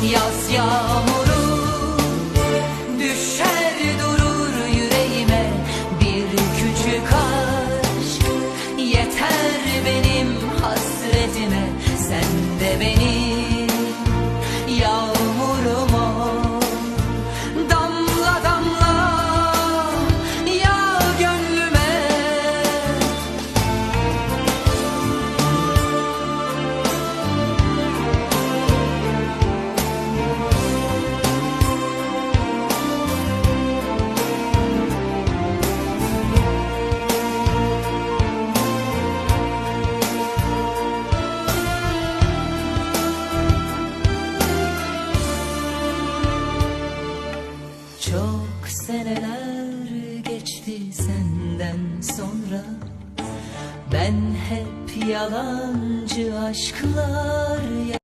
渺渺。Çok seneler geçti senden sonra. Ben hep yalancı aşklar